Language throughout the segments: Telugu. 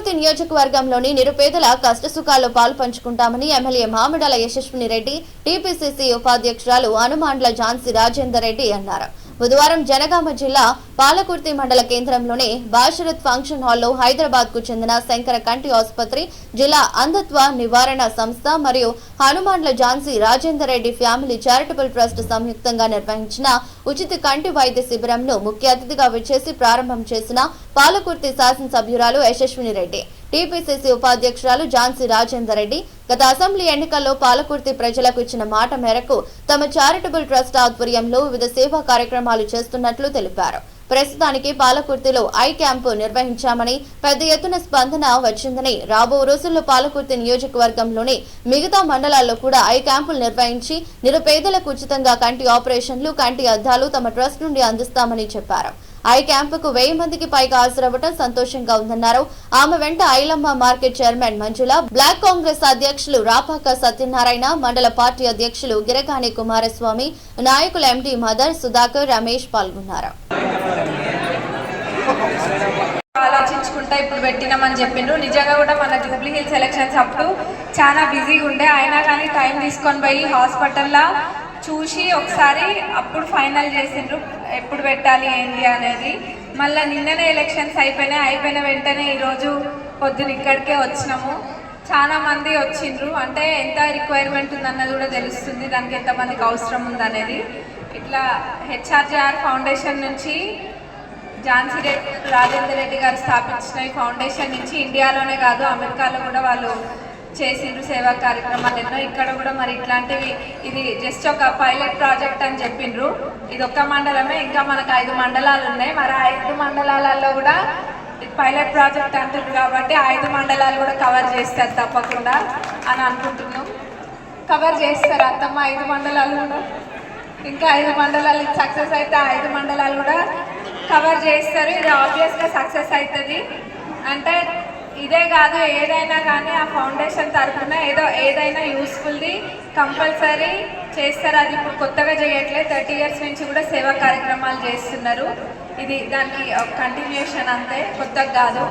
పాలకుర్తి నియోజకవర్గంలోని నిరుపేదల కష్టసుఖాల్లో పాలు పంచుకుంటామని ఎమ్మెల్యే మామిడాల యశస్విని రెడ్డి టీపీసీసీ ఉపాధ్యక్షురాలు హనుమాండ్ల ఝాన్సీ రాజేందర్ రెడ్డి అన్నారు. బుధవారం జనగామ జిల్లా పాలకుర్తి మండల కేంద్రంలోని బాషరత్ ఫంక్షన్ హాల్లో హైదరాబాద్కు చెందిన శంకర కంటి ఆసుపత్రి జిల్లా అంధత్వ నివారణ సంస్థ మరియు Hanumandla Jhansi Rajender Reddy family charitable trust సంయుక్తంగా నిర్వహించిన ఉచిత కంటి వైద్య శిబిరంను ముఖ్య అతిథిగా విచ్చేసి ప్రారంభం చేసిన పాలకుర్తి శాసనసభ్యురాలు యశస్విని రెడ్డి. టీపీసీసీ ఉపాధ్యక్షురాలు ఝాన్సీ రాజేందర్ రెడ్డి గత అసెంబ్లీ ఎన్నికల్లో పాలకుర్తి ప్రజలకు ఇచ్చిన మాట మేరకు తమ చారిటబుల్ ట్రస్ట్ ఆధ్వర్యంలో వివిధ సేవా కార్యక్రమాలు చేస్తున్నట్లు తెలిపారు. ప్రస్తుతానికి పాలకుర్తిలో ఐ క్యాంపు నిర్వహించామని పెద్ద ఎత్తున స్పందన వచ్చిందని రాబో రోజుల్లో పాలకుర్తి నియోజకవర్గంలోని మిగతా మండలాల్లో కూడా ఐ క్యాంపులు నిర్వహించి నిరుపేదలకు ఉచితంగా కంటి ఆపరేషన్లు కంటి అద్దాలు తమ ట్రస్ట్ నుండి అందిస్తామని చెప్పారు. ఐ క్యాంపుకు వెయ్యి మందికి పైగా హాజరవ్వడం సంతోషంగా ఉందన్నారు. ఆమె వెంట Ailamma market chairman Manjula block Congress అధ్యక్షులు రాపాక సత్యనారాయణ మండల పార్టీ అధ్యక్షులు గిరగాని కుమారస్వామి నాయకులు ఎండి మదర్ సుధాకర్ రమేష్ పాల్గొన్నారు. ఆలోచించుకుంటా ఇప్పుడు పెట్టినామని చెప్పిండ్రు. నిజంగా కూడా మన జూబ్లీ హిల్స్ ఎలక్షన్స్ అప్పుడు చాలా బిజీగా ఉండే. అయినా కానీ టైం తీసుకొని పోయి హాస్పిటల్లో చూసి ఒకసారి అప్పుడు ఫైనల్ చేసిండ్రు. ఎప్పుడు పెట్టాలి ఏంటి అనేది. మళ్ళీ నిన్ననే ఎలక్షన్స్ అయిపోయినాయి అయిపోయిన వెంటనే ఈరోజు పొద్దున ఇక్కడికే వచ్చినాము. చాలా మంది వచ్చిండ్రు. అంటే ఎంత రిక్వైర్మెంట్ ఉందన్నది కూడా తెలుస్తుంది. దానికి ఎంతమందికి అవసరం ఉందనేది. ఇట్లా హెచ్ఆర్జేఆర్ ఫౌండేషన్ నుంచి ఝాన్సీ రెడ్డి రాజేందర్ రెడ్డి గారు స్థాపించిన ఈ ఫౌండేషన్ నుంచి ఇండియాలోనే కాదు అమెరికాలో కూడా వాళ్ళు చేసిండ్రు సేవా కార్యక్రమాలు ఎన్నో. ఇక్కడ కూడా మరి ఇట్లాంటివి ఇది జస్ట్ ఒక పైలట్ ప్రాజెక్ట్ అని చెప్పిండ్రు. ఇది ఒక్క మండలమే ఇంకా మనకు ఐదు మండలాలు ఉన్నాయి. మరి ఆ ఐదు మండలాలలో కూడా పైలట్ ప్రాజెక్ట్ అంటారు కాబట్టి ఐదు మండలాలు కూడా కవర్ చేస్తారు తప్పకుండా అని అనుకుంటున్నాం. కవర్ చేస్తారు అత్తమ్మ ఐదు మండలాలు కూడా. ఇంకా ఐదు మండలాలు సక్సెస్ అయితే ఐదు మండలాలు కూడా కవర్ చేస్తారు. ఇది ఆబ్వియస్గా సక్సెస్ అవుతుంది. అంటే ఇదే కాదు ఏదైనా కానీ ఆ ఫౌండేషన్ తరఫున ఏదో ఏదైనా యూస్ఫుల్ది కంపల్సరీ చేస్తారు. అది ఇప్పుడు కొత్తగా చేయట్లేదు థర్టీ ఇయర్స్ నుంచి కూడా సేవా కార్యక్రమాలు చేస్తున్నారు. ఇది దానికి కంటిన్యూషన్ అంతే కొత్తగా కాదు.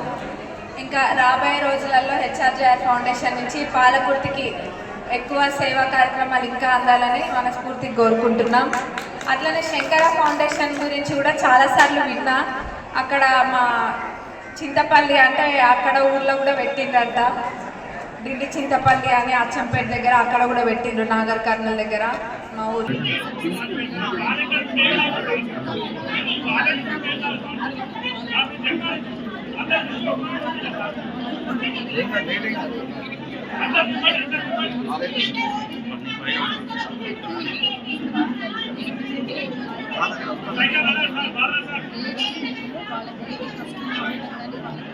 ఇంకా రాబోయే రోజులలో హెచ్ఆర్జీఆర్ ఫౌండేషన్ నుంచి పాలకుర్తికి ఎక్కువ సేవా కార్యక్రమాలు ఇంకా అందాలని మనస్ఫూర్తిగా కోరుకుంటున్నాం. అట్లనే శంకర ఫౌండేషన్ గురించి కూడా చాలాసార్లు విన్నా. అక్కడ మా చింతపల్లి అంటే అక్కడ ఊళ్ళో కూడా పెట్టిండ్రంట. ఢిల్లీ చింతపల్లి అని అచ్చంపేట దగ్గర అక్కడ కూడా పెట్టిండ్రు నాగర్ కర్నూల్ దగ్గర. మా ఊరు. వాళ్ళకి